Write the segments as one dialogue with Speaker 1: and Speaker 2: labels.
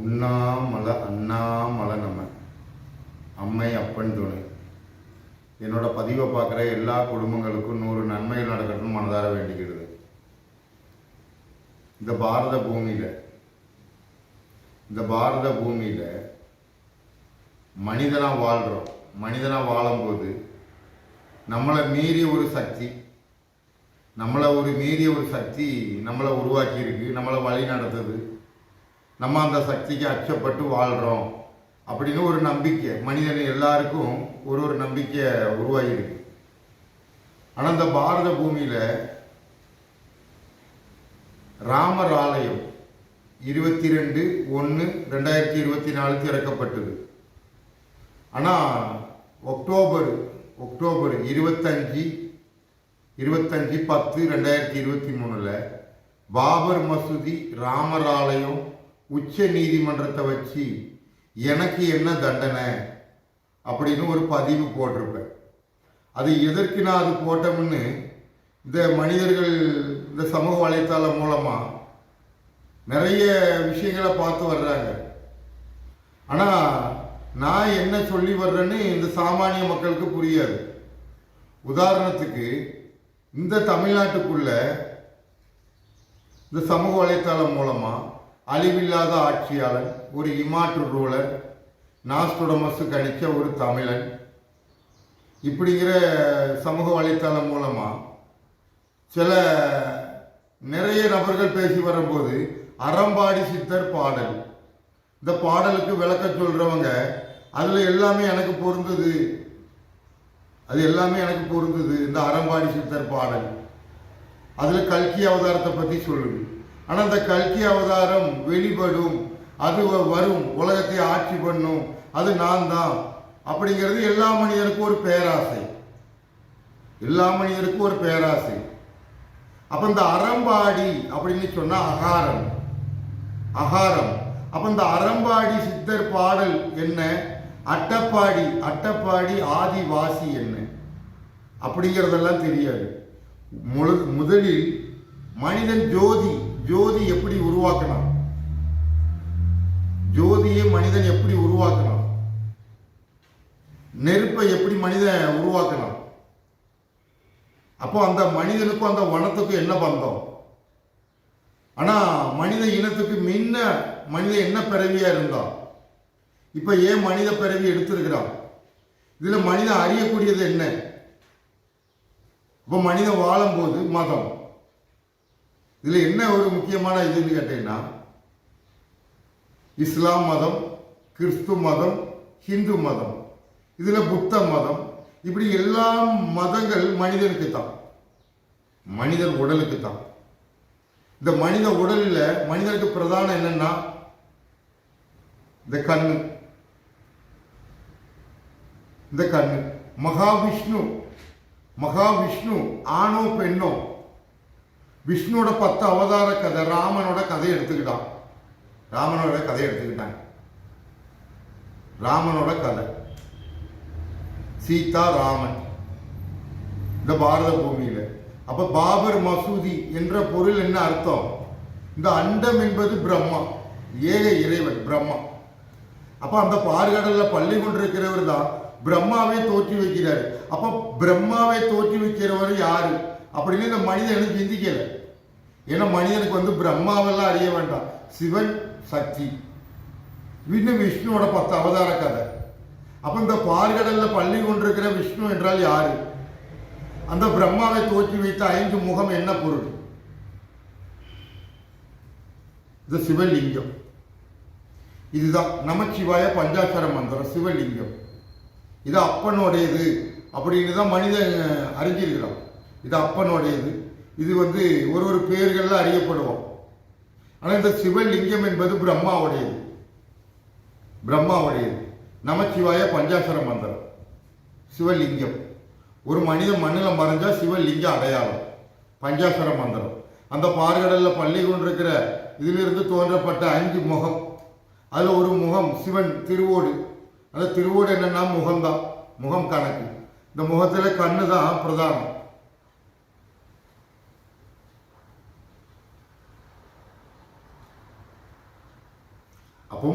Speaker 1: உண்ணாமல அண்ணாமல நம்ம அம்மை அப்பன் துணை. என்னோட பதிவை பார்க்குற எல்லா குடும்பங்களுக்கும் நூறு நன்மைகள் நடக்கணும்னு மனதார வேண்டிக்கிறது. இந்த பாரத பூமியில் இந்த பாரத பூமியில் மனிதனாக வாழ்கிறோம் மனிதனாக வாழும்போது நம்மளை மீறிய ஒரு சக்தி நம்மளை ஒரு மீறிய ஒரு சக்தி நம்மளை உருவாக்கியிருக்கு நம்மளை வழி நடத்துது. நம்ம அந்த சக்திக்கு அச்சப்பட்டு வாழ்கிறோம் அப்படின்னு ஒரு நம்பிக்கை. மனிதன் எல்லாருக்கும் ஒரு ஒரு நம்பிக்கை உருவாகிருக்கு ஆனால் இந்த பாரத பூமியில் ராமர் ஆலயம் இருபத்தி ரெண்டு ஒன்று ரெண்டாயிரத்தி இருபத்தி நாலு திறக்கப்பட்டது ஆனால் ஒக்டோபர் ஒக்டோபர் இருபத்தஞ்சி இருபத்தஞ்சி பத்து ரெண்டாயிரத்தி இருபத்தி மூணில் பாபர் மசூதி ராமர் ஆலயம் உச்ச நீதிமன்றத்தை வச்சு எனக்கு என்ன தண்டனை அப்படின்னு ஒரு பதிவு போட்டிருப்பேன். அது எதற்கு நான் அது போட்டோம்னு இந்த மனிதர்கள் இந்த சமூக வலைத்தளம் மூலமாக நிறைய விஷயங்களை பார்த்து வர்றாங்க. ஆனால் நான் என்ன சொல்லி வர்றேன்னு இந்த சாமானிய மக்களுக்கு புரியாது. உதாரணத்துக்கு இந்த தமிழ்நாட்டுக்குள்ள இந்த சமூக வலைத்தளம் மூலமாக அழிவில்லாத ஆட்சியாளன் ஒரு இமாற்று ரூலர் நாஸ்டோடமஸ் கணிச்ச ஒரு தமிழன். இப்படிங்கிற சமூக வலைத்தளம் மூலமாக சில நிறைய நபர்கள் பேசி வரும்போது அறம்பாடி சித்தர் பாடல். இந்த பாடலுக்கு விளக்க சொல்கிறவங்க அதில் எல்லாமே எனக்கு பொருந்தது. அது எல்லாமே எனக்கு பொருந்தது இந்த அறம்பாடி சித்தர் பாடல். அதில் கல்கி அவதாரத்தை பற்றி சொல்லுது. ஆனால் அந்த கல்கி அவதாரம் வெளிப்படும். அது வரும். உலகத்தை ஆட்சி பண்ணும். அது நான் தான். அப்படிங்கிறது எல்லா மனிதருக்கும் ஒரு பேராசை. எல்லா மனிதருக்கும் ஒரு பேராசை. அப்ப இந்த அறம்பாடி அப்படின்னு சொன்னா அகாரம். அகாரம். அப்ப இந்த அறம்பாடி சித்தர் பாடல் என்ன? அட்டப்பாடி. அட்டப்பாடி ஆதிவாசி என்ன? அப்படிங்கிறதெல்லாம் தெரியாது. முழு- முதலில் மனிதன் ஜோதி. ஜோதி எப்படி உருவாக்கணும் ஜோதியை மனிதன் எப்படி உருவாக்கணும் நெருப்பை எப்படி மனிதன் உருவாக்கணும் அப்போ அந்த மனிதனுக்கும் அந்த வனத்துக்கும் என்ன பந்தம்? ஆனா மனித இனத்துக்கு முன்ன மனித என்ன பிறவியா இருந்தான்? இப்ப ஏன் மனித பிறவி எடுத்திருக்கிறான்? இதுல மனிதன் அறியக்கூடியது என்ன? இப்ப மனிதன் வாழும்போது மதம். இதுல என்ன ஒரு முக்கியமான இதுன்னு கேட்டீங்கன்னா இஸ்லாம் மதம் கிறிஸ்து மதம் ஹிந்து மதம் இதுல புத்த மதம் இப்படி எல்லா மதங்கள் மனிதனுக்கு தான். மனிதன் உடலுக்கு தான். இந்த மனித உடலில் மனிதனுக்கு பிரதானம் என்னன்னா இந்த கண்ணு. இந்த கண்ணு. மகாவிஷ்ணு. மகாவிஷ்ணு ஆணோ பெண்ணோ விஷ்ணுவோட பத்து அவதார கதை ராமனோட கதை எடுத்துக்கிட்டான். ராமனோட கதை எடுத்துக்கிட்டாங்க. ராமனோட கதை. சீதா ராமன். இந்த பாரத பூமியில். அப்போ பாபர் மசூதி என்ற பொருள் என்ன அர்த்தம்? இந்த அண்டம் என்பது பிரம்மா. ஏக இறைவன் பிரம்மா. அப்போ அந்த பார்கடலில் பள்ளி கொண்டிருக்கிறவர் தான் பிரம்மாவை தோற்றி வைக்கிறார். அப்போ பிரம்மாவை தோற்றி வைக்கிறவர் யாரு? அப்படின்னு இந்த மனிதனுக்கு சிந்திக்கலை. ஏன்னா மனிதனுக்கு வந்து பிரம்மாவெல்லாம் அறிய வேண்டாம். சிவன் சக்தி. இன்னும் விஷ்ணுவோட பத்து அவதார கதை. அப்போ இந்த பால்கடலில் பள்ளி கொண்டிருக்கிற விஷ்ணு என்றால் யாரு? அந்த பிரம்மாவை தோற்றி வைத்த ஐந்து முகம் என்ன பொருள்? இது சிவலிங்கம். இதுதான் நமச்சிவாய பஞ்சாட்சர மந்திரம் சிவலிங்கம். இது அப்பனுடையது அப்படின்னு தான் மனிதன் அறிஞ்சிருக்கிறான். இது அப்பனுடையது. இது வந்து ஒரு ஒரு பெயர்கள்ல அறியப்படுவோம். ஆனால் இந்த சிவலிங்கம் என்பது பிரம்மாவுடையது. பிரம்மாவுடையது. நமச்சிவாய பஞ்சாசர மந்திரம். சிவலிங்கம். ஒரு மனிதன் மண்ணில் மறைஞ்சா சிவலிங்க அடையாளம். பஞ்சாசர மந்திரம். அந்த பார்கடலில் பள்ளி கொண்டிருக்கிற இதிலிருந்து தோன்றப்பட்ட அஞ்சு முகம். அதில் ஒரு முகம் சிவன் திருவோடு. அந்த திருவோடு என்னென்னா முகம்தான். முகம் கணக்கு. இந்த முகத்தில் கண்ணு தான் பிரதானம். அப்போ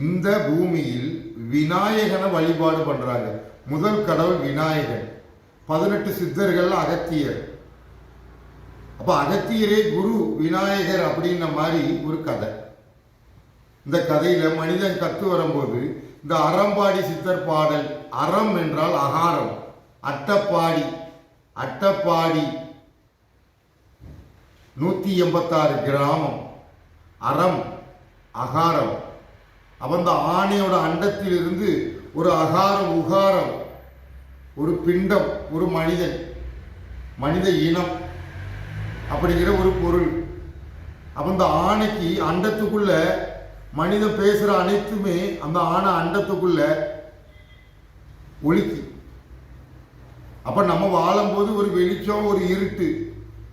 Speaker 1: இந்த பூமியில் விநாயகனை வழிபாடு பண்றாங்க. முதல் கடவுள் விநாயகன். பதினெட்டு சித்தர்கள் அகத்தியர். அப்ப அகத்தியரே குரு விநாயகர் அப்படின்ன மாதிரி ஒரு கதை. இந்த கதையில மனிதன் கத்து வரும்போது இந்த அறம்பாடி சித்தர் பாடல் அறம் என்றால் அகாரம் அட்டப்பாடி அட்டப்பாடி. நூத்தி எண்பத்தாறு கிராமம் அறம் அகாரம். அப்ப ஆணையோட அண்டத்திலிருந்து ஒரு அகாரம் உகாரம் ஒரு பிண்டம் ஒரு மனிதன் மனித இனம் அப்படிங்கிற ஒரு பொருள். அப்ப இந்த ஆணைக்கு அண்டத்துக்குள்ள மனிதன் பேசுகிற அனைத்துமே அந்த ஆணை அண்டத்துக்குள்ள ஒழுக்கி அப்ப நம்ம வாழும்போது ஒரு வெளிச்சம் ஒரு இருட்டு.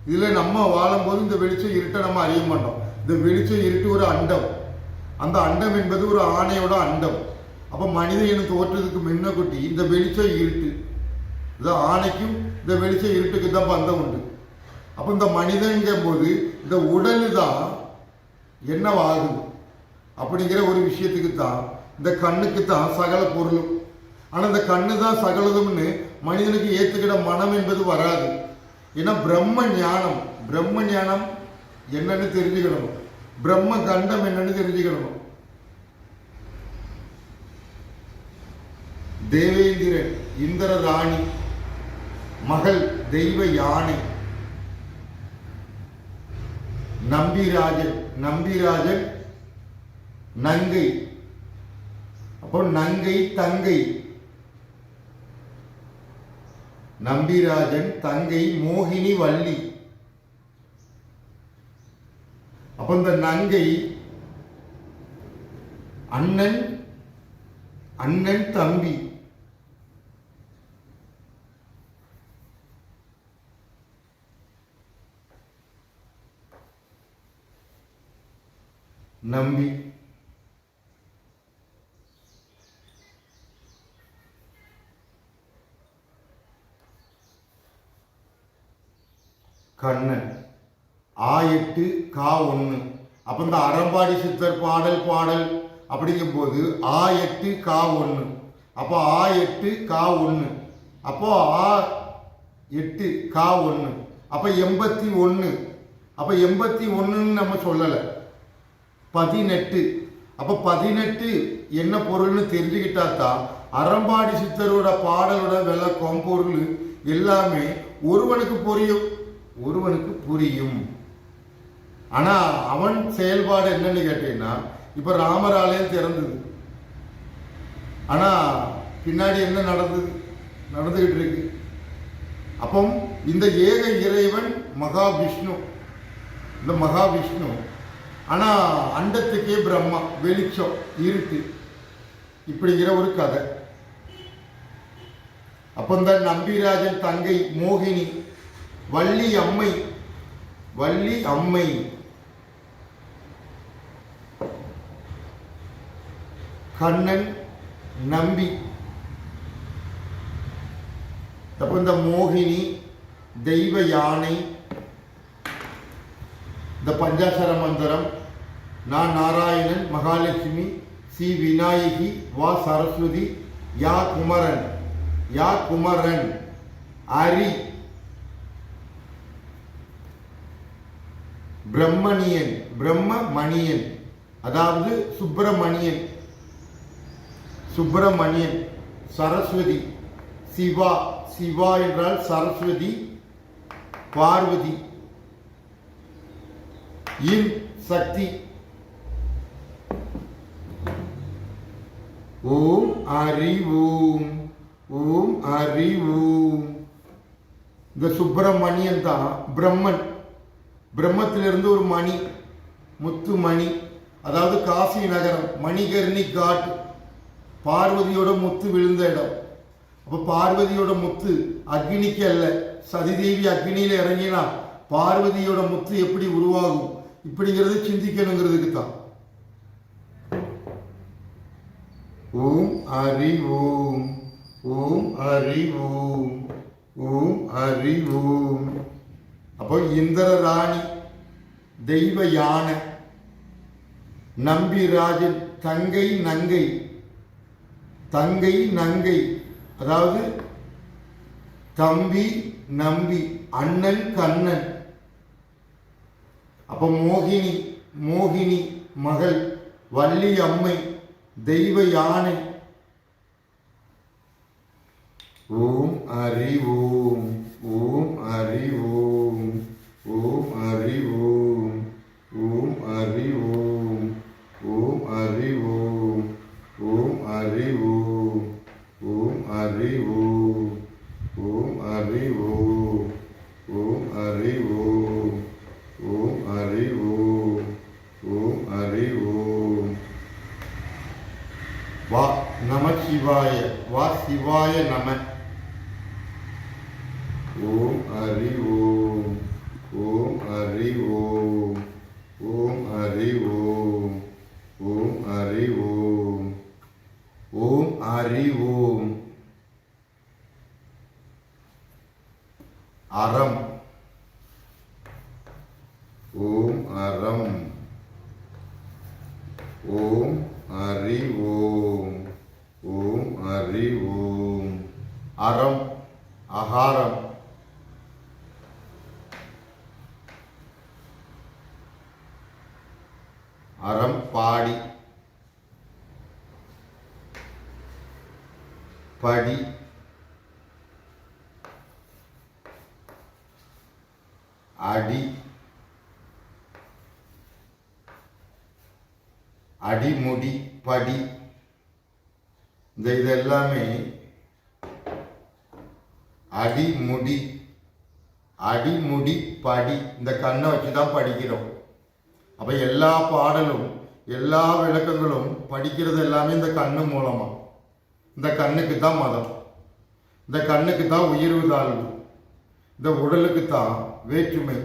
Speaker 1: இதில் நம்ம வாழும்போது இந்த வெளிச்சம் இருட்டை நம்ம அறிய மாட்டோம். இந்த வெளிச்சம் இருட்டு ஒரு அண்டம். அந்த அண்டம் என்பது ஒரு ஆணையோட அண்டம். அப்போ மனித இனம் தோற்றதுக்கு முன்ன குட்டி இந்த வெளிச்சம் இருட்டு. இந்த ஆணைக்கும் இந்த வெளிச்சம் இருட்டுக்கு தான் பந்தம் உண்டு. அப்போ இந்த மனிதன்கும் போது இந்த உடல் தான் என்னவாகுது அப்படிங்கிற ஒரு விஷயத்துக்கு தான் இந்த கண்ணுக்கு தான் சகல பொருளும். ஆனால் இந்த கண்ணு தான் சகலதும்னு மனிதனுக்கு ஏற்றுக்கிற மனம் என்பது வராது. ஏன்னா பிரம்ம ஞானம் பிரம்ம ஞானம் என்னன்னு தெரிஞ்சுக்கணும். பிரம்ம கண்டம் என்னன்னு தெரிஞ்சுக்கணும் தேவேந்திரன் இந்திர ராணி மகள் தெய்வ யானை நம்பிராஜன் நம்பிராஜன் நங்கை அப்போ நங்கை தங்கை நம்பிராஜன் தங்கை மோகினி வள்ளி அப்போ இந்த நங்கை அண்ணன் அண்ணன் தம்பி. நம்பி. கண்ணன். ஆ எட்டு கா ஒன்று அப்போ இந்த அறம்பாடி சித்தர் பாடல் பாடல் அப்படிங்கும்போது ஆ எட்டு கா ஒன்று அப்போ ஆ எட்டு கா ஒன்று அப்போ ஆ எட்டு கா ஒன்று அப்போ எண்பத்தி ஒன்று அப்போ எண்பத்தி ஒன்றுன்னு நம்ம சொல்லலை. பதினெட்டு. அப்போ பதினெட்டு என்ன பொருள்னு தெரிஞ்சுக்கிட்டா தான் அறம்பாடி சித்தரோட பாடலோட விளக்கம் பொருள் எல்லாமே ஒருவனுக்கு புரியும். ஒருவனுக்கு புரியும். ஆனால் அவன் செயல்பாடு என்னன்னு கேட்டீங்கன்னா இப்போ ராமர் ஆலயம் திறந்தது. ஆனால் பின்னாடி என்ன நடந்தது நடந்துக்கிட்டு இருக்கு? அப்போ இந்த ஏக இறைவன் மகாவிஷ்ணு. இந்த மகாவிஷ்ணு. ஆனால் அண்டத்துக்கே பிரம்மா வெளிச்சம் இருட்டு. இப்படிங்கிற ஒரு கதை. அப்போ இந்த நம்பிராஜன் தங்கை மோகினி வள்ளி அம்மை வள்ளி அம்மை. கண்ணன் நம்பி. அப்போ இந்த மோகினி தெய்வ யானை இந்த பஞ்சாசர மந்திரம் நான் நாராயணன் மகாலட்சுமி சி விநாயகி வா சரஸ்வதி யா குமரன் யா குமரன் அரி. பிரம்மணியன் பிரம்ம மணியன் அதாவது சுப்பிரமணியன். சுப்பிரமணியன் சரஸ்வதி சிவா சிவா என்றால் சரஸ்வதி பார்வதி. இன் சக்தி. ஓம் அறிவோம் ஓம் அறிவோம். இந்த சுப்பிரமணியன் தான் பிரம்மன். பிரம்மத்திலிருந்து ஒரு மணி முத்து மணி அதாவது காசி நகரம் மணிகர்ணி காட். பார்வதியோட முத்து விழுந்த இடம். அப்ப பார்வதியோட முத்து அக்னிக்கு அல்ல. சதிதேவி அக்னியில இறங்கினா பார்வதியோட முத்து எப்படி உருவாகும்? இப்படிங்கிறத சிந்திக்கணுங்கிறதுக்கு தான். ஓம் ஹரி ஓம். ஓம் ஹரி ஓம். ஓம் ஹரி ஓம். அப்போ இந்திர ராணி தெய்வ யானை நம்பி ராஜன் தங்கை நங்கை தங்கை நங்கை. அதாவது தம்பி நம்பி அண்ணன் கண்ணன். அப்ப மோகினி மோகினி மகள் வள்ளி அம்மை தெய்வ யானை. ஓம் அறிவோம் ஓம் அறிவோம் ஓம் அறிவோம் ஓம் அறிவோம் ஹரி ஓம் ஓம் ஹரி ஓம் ஓம் ஹரி ஓம் ஓம் ஹரி ஓம் ஓம் ஹரி ஓம் ஓம் ஹரி ஓம் ஓம் ஹரி ஓம் ஓம் ஹரி ஓம் வா நம சிவாய வா சிவாய நம ஓம் ஹரி ஓம் ஓம் ஹரி ஓம் ஓம் ஹரி ஓம் ஓம் ஹரி ஓம் ஓம் ஹரி ஓம் அறம் ஓம் அறம் ஓம் ஹரி ஓம் ஓம் ஹரி ஓம். அறம் அகாரம். அறம் பாடி. படி. அடி. அடிமுடி படி இந்த இது எல்லாமே அடிமுடி அடிமுடி படி இந்த கண்ணை வச்சு தான் படிக்கிறோம் அப்ப எல்லா பாடலும் எல்லா விளக்கங்களும் படிக்கிறது எல்லாமே இந்த கண்ணு மூலமா. இந்த கண்ணுக்கு தான் மதம். இந்த கண்ணுக்கு தான் உயர்வு தாழ்வு இந்த உடலுக்கு தான் வேற்றுமை.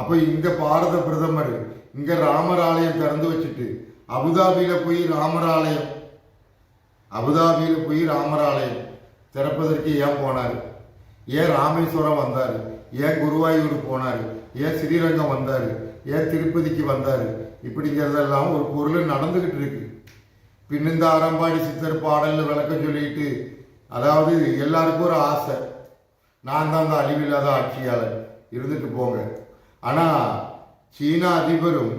Speaker 1: அப்ப இங்கே பாரத பிரதமர் இங்க ராமர் ஆலயம் திறந்து வச்சுட்டு அபுதாபியில போய் ராமர் ஆலயம் அபுதாபியில போய் ராமர் ஆலயம் திறப்பதற்கு ஏன் போனார்? ஏன் ராமேஸ்வரம் வந்தார்? ஏன் குருவாயூர் போனார்? ஏன் ஸ்ரீரங்கம் வந்தார்? ஏன் திருப்பதிக்கு வந்தார்? இப்படிங்கிறதெல்லாம் ஒரு பொருள் நடந்துகிட்டு இருக்கு. பின் இந்த அறம்பாடி சித்தர் பாடலில் விளக்கம் சொல்லிட்டு அதாவது எல்லாருக்கும் ஒரு ஆசை. நான் தான் அந்த அழிவில்லாத ஆட்சியாளர். இருந்துட்டு போங்க. ஆனால் சீனா அதிபரும்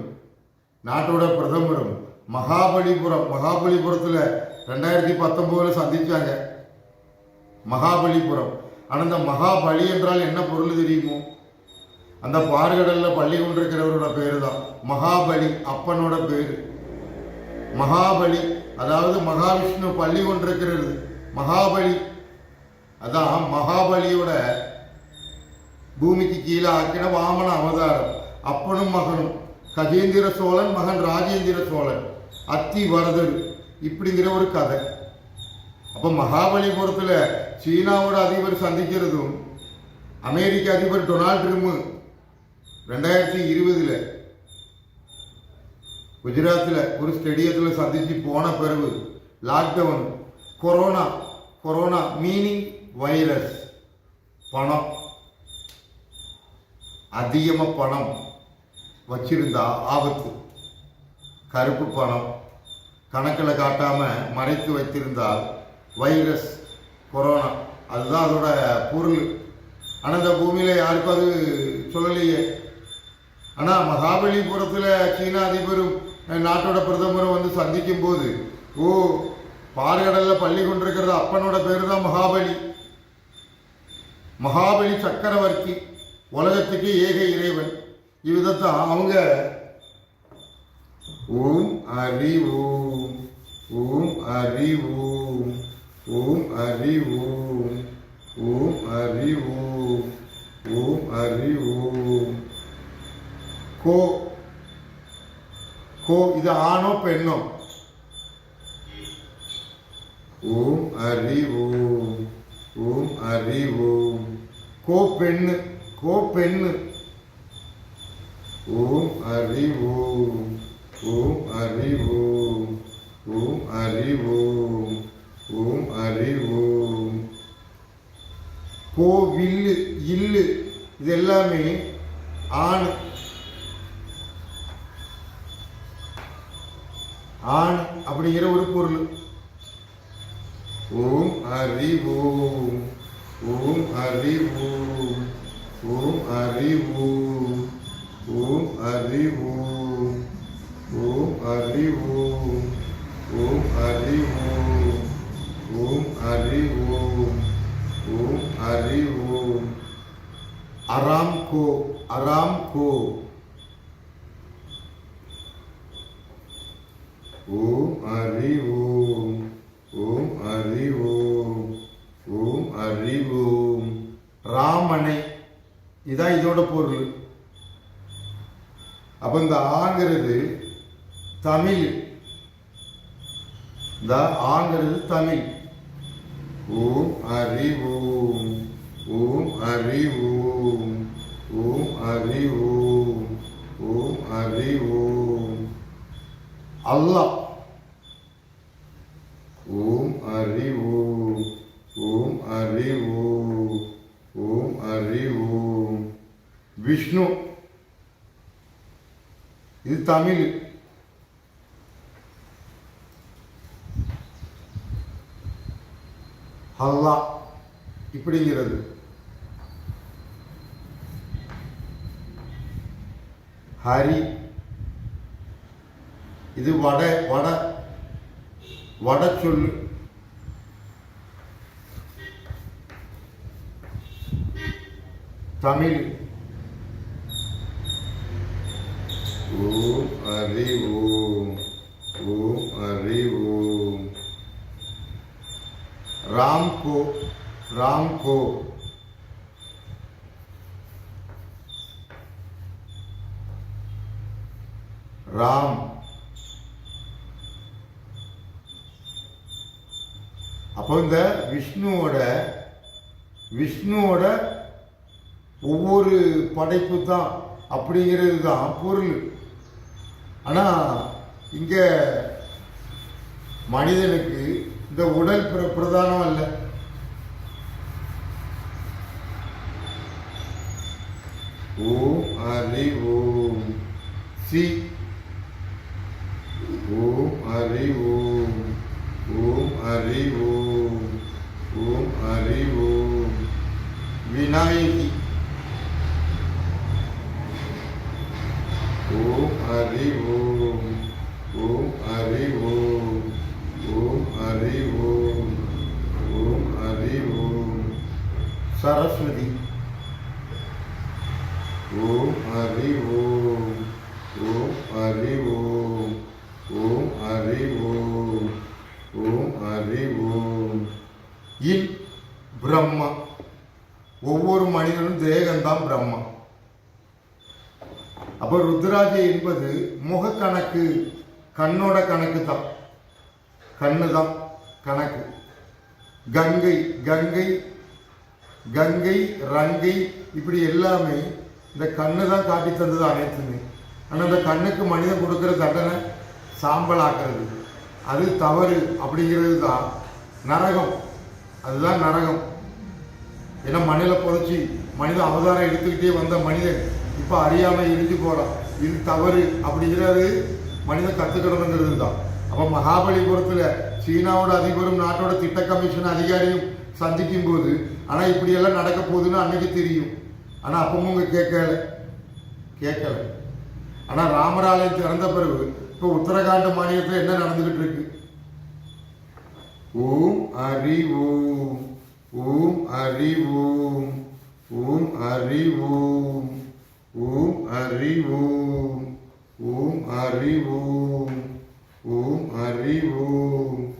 Speaker 1: நாட்டோட பிரதமரும் மகாபலிபுரம் மகாபலிபுரத்தில் ரெண்டாயிரத்தி பத்தொம்போதில் சந்தித்தாங்க மகாபலிபுரம். ஆனால் இந்த மகாபலி என்றால் என்ன பொருள் தெரியுமோ? அந்த பார்கடல்ல பள்ளி கொண்டிருக்கிறவரோட பேர் தான் மகாபலி அப்பனோட பேர். மகாபலி அதாவது மகாவிஷ்ணு பள்ளி கொண்டிருக்கிறது. மகாபலி அதான் மகாபலியோட பூமிக்கு கீழே ஆக்கின வாமன அவதாரம். அப்பனும் மகனும். கஜேந்திர சோழன் மகன் ராஜேந்திர சோழன். அத்தி வரதர். இப்படிங்கிற ஒரு கதை. அப்போ மகாபலிபுரத்தில் சீனாவோட அதிபர் சந்திக்கிறதும் அமெரிக்க அதிபர் டொனால்ட் ட்ரம்ப் ரெண்டாயிரத்தி இருபதுல குஜராத்தில் ஒரு ஸ்டேடியத்தில் சந்திச்சு போன பிறகு lockdown corona corona meaning virus பணம். அதிகமாக பணம் வச்சிருந்தா ஆபத்து. கருப்பு பணம் கணக்கில் காட்டாமல் மறைத்து வைத்திருந்தால் வைரஸ் கொரோனா அதுதான் அதோட பொருள். ஆனால் இந்த பூமியில் யாருக்கும் அது சொல்லலையே. ஆனால் மகாபலிபுரத்தில் சீன அதிபரும் நாட்டோட பிரதமரும் வந்து சந்திக்கும் போது ஓ பாறைகடலில் பள்ளி கொண்டிருக்கிறது அப்பனோட பேர் தான் மகாபலி. மகாபலி சக்கரவர்த்தி உலகத்துக்கு ஏக இறைவன். இவ்விதத்தான் அவங்க ஓம் அரி ஓம் ஓம் அரி ஓம் ஓம் அரி ஓம் ஓம் அரி ஓம் ஓம் அரி ஓம். கோ கோ இது ஆணோ பெண்ணோ? ஓம் அரி ஓம். ஓம் அரி ஓம். கோ பெண்ணு கோ பெண்ணு? ஓம் அரி ஓம். ஓம் அரி ஓம். ஓம் அரி ஓம். ஓம் அரி ஓம். கோ இல்லு இது எல்லாமே ஆண். ஆண் அப்படிங்கிற ஒரு பொருள். ஓம் ஹரி ஓம் ஓம் ஹரி ஓம் ஓம் ஹரி ஓம் ஓம் ஹரி ஓம் ஓம் ஹரி ஓம் ஓம் ஹரி ஓம் ஓம் ஹரி ஓம் ஓம் ஹரி ஓம் அராம்கோ அராம்கோ ஓம் அறி ஓம் ஓம் அறி ஓம் ஓம் அறி ஓம். ராமனை இதான் இதோட பொருள். அப்ப இந்த ஆங்கிறது தமிழ். இந்த ஆங்கிறது தமிழ். ஓம் அறி ஓம் ஓம் அறி ஓம் ஓம் அறி ஓம் ஓம் அறி ஓம். அல்லாஹ் அறி ஓம் ஓம் அறி ஓம் ஓம் அறி ஓம் விஷ்ணு. இது தமிழ். அல்லாஹ் இப்படிங்கிறது. ஹரி. இது வட வட வட சொல்லு. தமிழ். ஓம் ஹரி ஓம் ஓம் ஹரி ஓம். ராம் கோ ராம் கோ. ராம். அப்போ இந்த விஷ்ணுவோட விஷ்ணுவோட ஒவ்வொரு படைப்பு தான் அப்படிங்கிறது தான் பொருள். ஆனால் இங்கே மனிதனுக்கு இந்த உடல் பிர பிரதானம் அல்ல. ஓம் ஹரி ஓம். சி. ஓம் ஹரி ஓம். ஓம் ஹரி ஓம். ஓம் ஹரி ஓம். விநாயகி ஓம் ஹரி ஓம் ஓம் ஹரி ஓம் ஓம் ஹரி ஓம் ஓம் ஹரி ஓம். சரஸ்வதி. ஓம் ஹரி ஓம் ஓம் ஹரி ஓம் ஓம் ஹரி ஓம் ஓம் ஹரி ஓம். இல் பிரம்மா. ஒவ்வொரு மனிதனும் தேகம்தான் பிரம்மா. அப்போ ருத்ராஜ என்பது முகக்கணக்கு. கண்ணோட கணக்கு தான். கண்ணு தான் கணக்கு. கங்கை கங்கை கங்கை ரங்கை இப்படி எல்லாமே இந்த கண்ணு தான் காட்டி தந்தது அனைத்துமே. ஆனால் இந்த கண்ணுக்கு மனிதன் கொடுக்குற தண்டனை சாம்பலாக்குறது. அது தவறு அப்படிங்கிறது தான் நரகம். அதுதான் நரகம். ஏன்னா மண்ணில் புதைச்சி மனித அவதாரம் எடுத்துக்கிட்டே வந்த மனிதன் இப்போ அறியாமல் இருந்து போகிறான் இது தவறு அப்படிங்கிறது மனிதன் கற்றுக்கிடணுங்கிறது தான் அப்போ மகாபலிபுரத்தில் சீனாவோட அதிபரும் நாட்டோட திட்ட கமிஷன் அதிகாரியும் சந்திக்கும் போது ஆனால் இப்படியெல்லாம் நடக்க போகுதுன்னு அன்னைக்கு தெரியும். ஆனால் அப்பவும் உங்க கேட்கல. கேட்கல. ஆனால் ராமராலயம் திறந்த பிறகு இப்போ உத்தரகாண்ட மாநிலத்தில் என்ன நடந்துகிட்டு இருக்கு? ஓம் ஹரி ஓம் ஓம் ஹரி ஓம் ஓம் ஹரி ஓம் ஓம் ஹரி ஓம். ஓம் ஹரி ஓம் ஓம் ஹரி ஓம்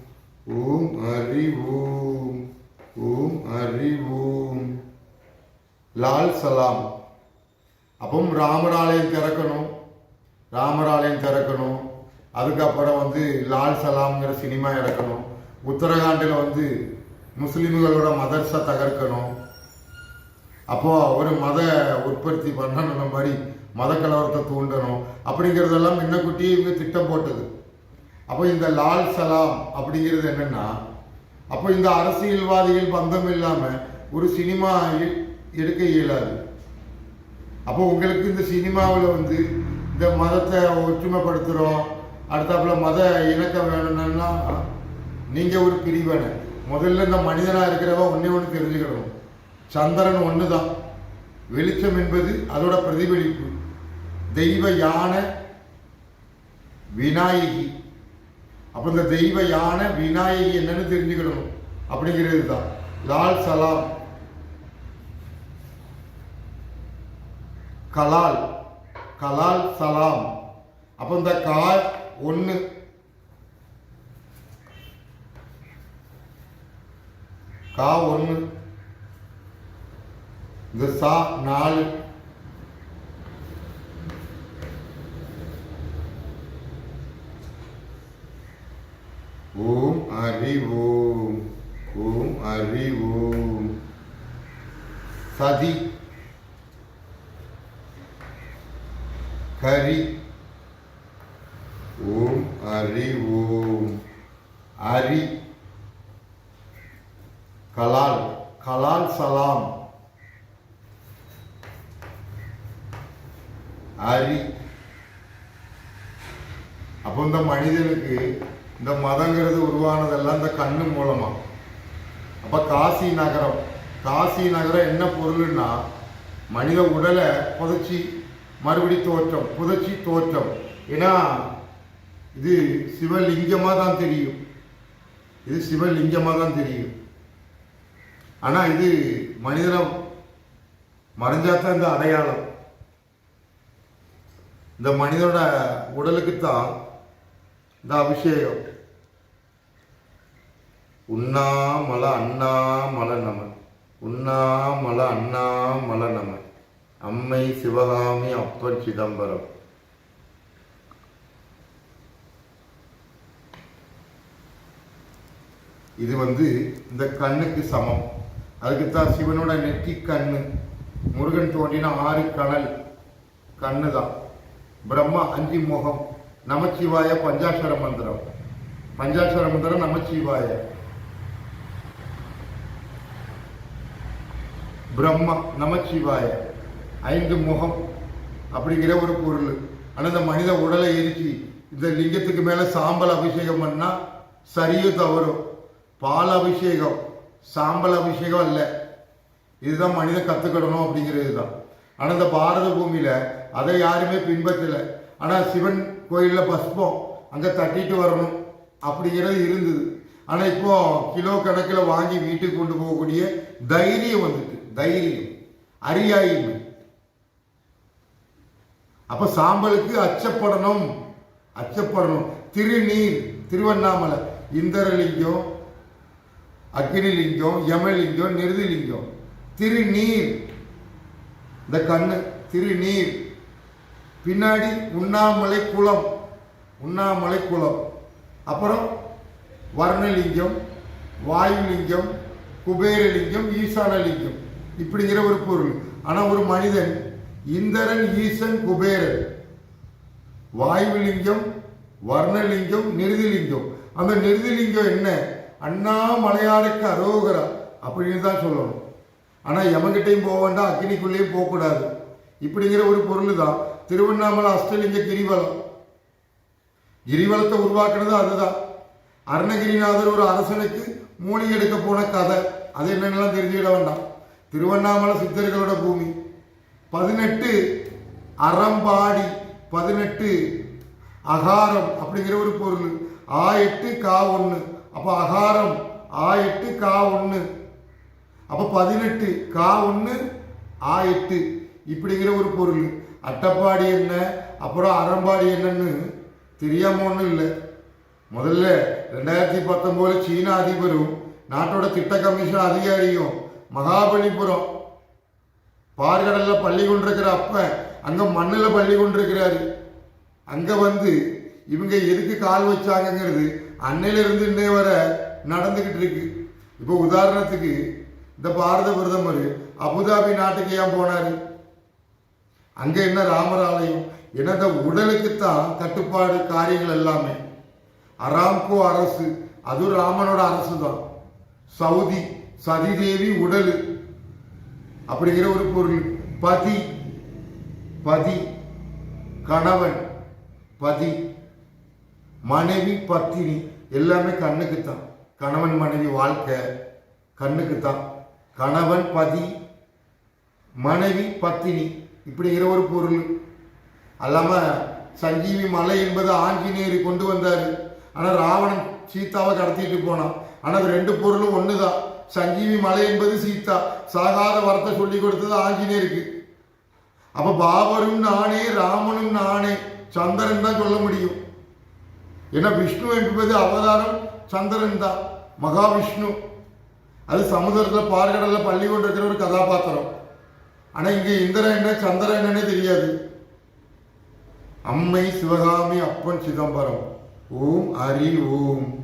Speaker 1: ஓம் ஹரி ஓம் ஓம் ஹரி ஓம் லால் சலாம். அப்பவும் ராமர் ஆலயம் திறக்கணும். ராமர் ஆலயம் திறக்கணும். அதுக்கப்புறம் வந்து லால் சலாம்ங்கிற சினிமா இறக்கணும். உத்தரகாண்டில் வந்து முஸ்லீம்களோட மதர்ஸை தகர்க்கணும். அப்போது ஒரு மத உற்பத்தி பண்ணணும் மாதிரி மத கலவரத்தை தூண்டணும் அப்படிங்கிறதெல்லாம் முன்னக்குட்டி இவங்க திட்டம் போட்டது. அப்போ இந்த லால் சலாம் அப்படிங்கிறது என்னென்னா அப்போ இந்த அரசியல்வாதிகள் பந்தம் இல்லாமல் ஒரு சினிமா எடுக்க இயலாது. அப்போ உங்களுக்கு இந்த சினிமாவில் வந்து இந்த மதத்தை ஒற்றுமைப்படுத்துகிறோம் அடுத்தாப்புல மத இணக்கம் வேணும்னா நீங்கள் ஒரு பிரிவனை. முதல்ல இந்த மனிதனாக இருக்கிறவ ஒன்றே ஒன்று தெரிஞ்சுக்கணும். சந்திரன் ஒன்று தான் வெளிச்சம் என்பது அதோட பிரதிபலிப்பு. தெய்வ யானை விநாயகி. அப்போ இந்த தெய்வ யானை விநாயகி என்னன்னு தெரிஞ்சுக்கிடணும் அப்படிங்கிறது தான். லால் சலாம். கலால். கலால் சலாம். அப்போ இந்த கார் ஒன்று கா ஒன்று இந்த சா நாலு. ஓம் அறி ஓம் ஓம் அறி ஓம். சதி. கரி. ஓம் அறி ஓம். அரி. கலால் கலால் சலாம். ஹரி அப்போ இந்த மனிதனுக்கு இந்த மதங்கிறது உருவானதெல்லாம் இந்த கண்ணு மூலமா. அப்ப காசி நகரம். காசி நகரம் என்ன பொருள்னா மனித உடலை புதைச்சி மறுபடி தோற்றம் புதைச்சி தோற்றம். ஏன்னா இது சிவலிங்கமாக தான் தெரியும். இது சிவலிங்கமாக தான் தெரியும். ஆனால் இது மனிதனை மறைஞ்சாதான் இந்த அடையாளம். இந்த மனிதனோட உடலுக்கு தான் இந்த அபிஷேகம். உண்ணாமல அண்ணாமல நம. உண்ணாமல அண்ணாமல நம. அம்மை சிவகாமி அப்பன் சிதம்பரம். இது வந்து இந்த கண்ணுக்கு சமம். அதுக்குத்தான் சிவனோட நெற்றி கண்ணு. முருகன் தோன்றின ஆறு கணல் கண்ணு தான் பிரம்மா அஞ்சு முகம். நமச்சிவாய பஞ்சாட்சர மந்திரம். பஞ்சாட்சர மந்திரம் நமச்சிவாய. பிரம்மா நமச்சிவாய. ஐந்து முகம் அப்படிங்கிற ஒரு பொருள். ஆனால் இந்த மனித உடலை எரிச்சு இந்த லிங்கத்துக்கு மேலே சாம்பல் அபிஷேகம் பண்ணா சரியும் தவறும். பால் அபிஷேகம் சாம்பல் அபிஷேகம் அல்ல. இதுதான் மனிதன் கற்றுக்கணும் அப்படிங்கிறது தான் ஆனால் இந்த பாரத பூமியில் அதை யாருமே பின்பற்றலை. ஆனால் சிவன் கோயிலில் பஸ்பம். அங்கே தட்டிட்டு வரணும். அப்படிங்கிறது இருந்தது. ஆனால் இப்போ கிலோ கணக்கில் வாங்கி வீட்டுக்கு கொண்டு போகக்கூடிய தைரியம் வந்துட்டு தைரியம் அறியாய்மை அப்போ சாம்பலுக்கு அச்சப்படணும். அச்சப்படணும். திருநீர் திருவண்ணாமலை இந்திரலிங்கம் அக்னிலிங்கம் யமலிங்கம் நிருதிலிங்கம். திருநீர். இந்த கண்ணு திருநீர். பின்னாடி உண்ணாமலை குளம் உண்ணாமலை குளம். அப்புறம் வர்ணலிங்கம் வாயுலிங்கம் குபேரலிங்கம் ஈசானலிங்கம். இப்படிங்கிற ஒரு பொருள். ஆனால் ஒரு மனிதன் இந்திரன் ஈசன் குபேரன். வாயுலிங்கம் வர்ணலிங்கம் நிருதிலிங்கம். அந்த நிருதிலிங்கம் என்ன? அண்ணாமலையாருக்கு அரோகரா அப்படின்னு தான் சொல்லணும். ஆனால் எமன்கிட்டையும் போக வேண்டாம் அக்னிக்குள்ளேயும் போகக்கூடாது. இப்படிங்கிற ஒரு பொருள் தான் திருவண்ணாமலை அஷ்டலிங்க கிரிவலம். கிரிவலத்தை உருவாக்குனது அதுதான். அருணகிரிநாதர் ஒரு அரசனுக்கு மூலிகை எடுக்க போன கதை. அது என்னென்னலாம் தெரிஞ்சுக்கிட வேண்டாம். திருவண்ணாமலை சித்தர்களோட பூமி. பதினெட்டு அறம்பாடி பதினெட்டு அகாரம் அப்படிங்கிற ஒரு பொருள். ஆ எட்டு கா ஒன்று அப்போ அகாரம் ஆ எட்டு கா ஒன்று அப்போ பதினெட்டு கா ஒன்று ஆ எட்டு. இப்படிங்கிற ஒரு பொருள். அட்டப்பாடி என்ன? அப்புறம் அறம்பாடி என்னன்னு தெரியாம ஒன்றும் இல்லை. முதல்ல ரெண்டாயிரத்தி பத்தொம்போது சீன அதிபரும் நாட்டோட திட்ட கமிஷன் அதிகாரியும் மகாபலிபுரம். பார்கடலில் பள்ளி கொண்டிருக்கிற அப்ப அங்கே மண்ணில் பள்ளி கொண்டிருக்கிறாரு. அங்கே வந்து இவங்க எதுக்கு கால் வச்சாங்கங்கிறது அன்னையிலிருந்து இன்னே வர நடந்துக்கிட்டு இருக்கு. இப்போ உதாரணத்துக்கு இந்த பாரத பிரதமர் அபுதாபி நாட்டுக்கு ஏன் போனாரு? அங்கே என்ன ராமர் ஆலயம் ஏன்னா உடலுக்குத்தான் கட்டுப்பாடு காரியங்கள் எல்லாமே. அராம்கோ அரசு அதுவும் ராமனோட அரசு தான் சவுதி சதிதேவி உடல். அப்படிங்கிற ஒரு பொருள். பதி பதி கணவன் பதி மனைவி பத்தினி எல்லாமே கண்ணுக்கு தான் கணவன் மனைவி வாழ்க்கை கண்ணுக்கு தான் கணவன் பதி மனைவி பத்தினி. இப்படிங்கிற ஒரு பொருள். அல்லாமல் சஞ்சீவி மலை என்பது ஆஞ்சநேயர் கொண்டு வந்தார். ஆனால் ராவணன் சீதாவை கடத்திட்டு போனான். ஆனால் அது ரெண்டு பொருளும் ஒன்று தான் சஞ்சீவி மலை என்பது சீதா. சாகாத வரத்தை சொல்லி கொடுத்தது ஆஞ்சநேயருக்கு. அப்போ பாபரும் நானே ராமனும் நானே சந்திரன் தான் சொல்ல முடியும். ஏன்னா விஷ்ணு என்பது அவதாரம் சந்திரன் தான் மகாவிஷ்ணு. அது சமுதிரத்தில் பார்க்கடலில் பள்ளி கொண்டிருக்கிற ஒரு கதாபாத்திரம். ஆனா இங்க இந்திரன் என்ன சந்திரன் என்னன்னே தெரியாது. அம்மை சிவகாமி அப்பன் சிதம்பரம். ஓம் ஹரி ஓம்.